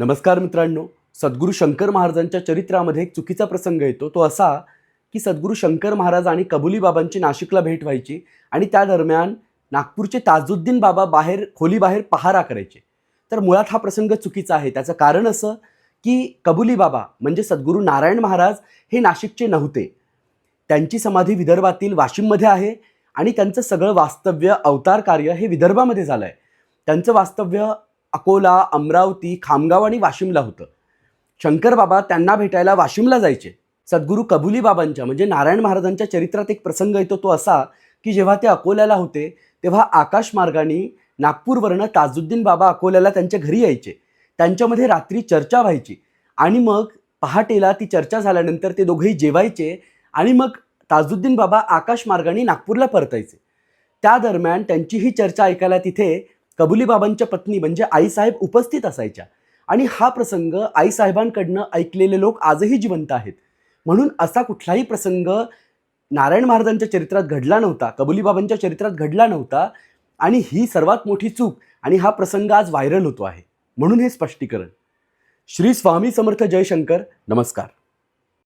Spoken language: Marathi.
नमस्कार मित्रांनो सद्गुरू शंकर महाराजांच्या चरित्रामध्ये एक चुकीचा प्रसंग येतो. तो असा की सद्गुरू शंकर महाराज आणि कबुली बाबांची नाशिकला भेट व्हायची आणि त्या दरम्यान नागपूरचे ताजुद्दीन बाबा बाहेर खोलीबाहेर पहारा करायचे. तर मुळात हा प्रसंग चुकीचा आहे. त्याचं कारण असं की कबुली बाबा म्हणजे सद्गुरू नारायण महाराज हे नाशिकचे नव्हते. त्यांची समाधी विदर्भातील वाशिममध्ये आहे आणि त्यांचं सगळं वास्तव्य अवतार कार्य हे विदर्भामध्ये झालं आहे त्यांचं वास्तव्य अकोला अमरावती खामगाव आणि वाशिमला होतं. शंकर बाबा त्यांना भेटायला वाशिमला जायचे. सद्गुरू कबुली बाबांच्या म्हणजे नारायण महाराजांच्या चरित्रात एक प्रसंग येतो तो असा की जेव्हा ते अकोल्याला होते तेव्हा आकाश मार्गाने नागपूरवरनं ताजुद्दीन बाबा अकोल्याला त्यांच्या घरी यायचे. त्यांच्यामध्ये रात्री चर्चा व्हायची आणि मग पहाटेला ती चर्चा झाल्यानंतर ते दोघेही जेवायचे आणि मग ताजुद्दीन बाबा आकाश मार्गाने नागपूरला परतायचे. त्या दरम्यान त्यांची ही चर्चा ऐकायला तिथे कबुलीबाबांच्या पत्नी म्हणजे आईसाहेब उपस्थित असायच्या. आणि हा प्रसंग आईसाहेबांकडनं ऐकलेले लोक आजही जिवंत आहेत. म्हणून असा कुठलाही प्रसंग नारायण महाराजांच्या चरित्रात घडला नव्हता कबुलीबाबांच्या चरित्रात घडला नव्हता. आणि ही सर्वात मोठी चूक आणि हा प्रसंग आज व्हायरल होतो आहे. म्हणून हे स्पष्टीकरण. श्री स्वामी समर्थ जयशंकर नमस्कार.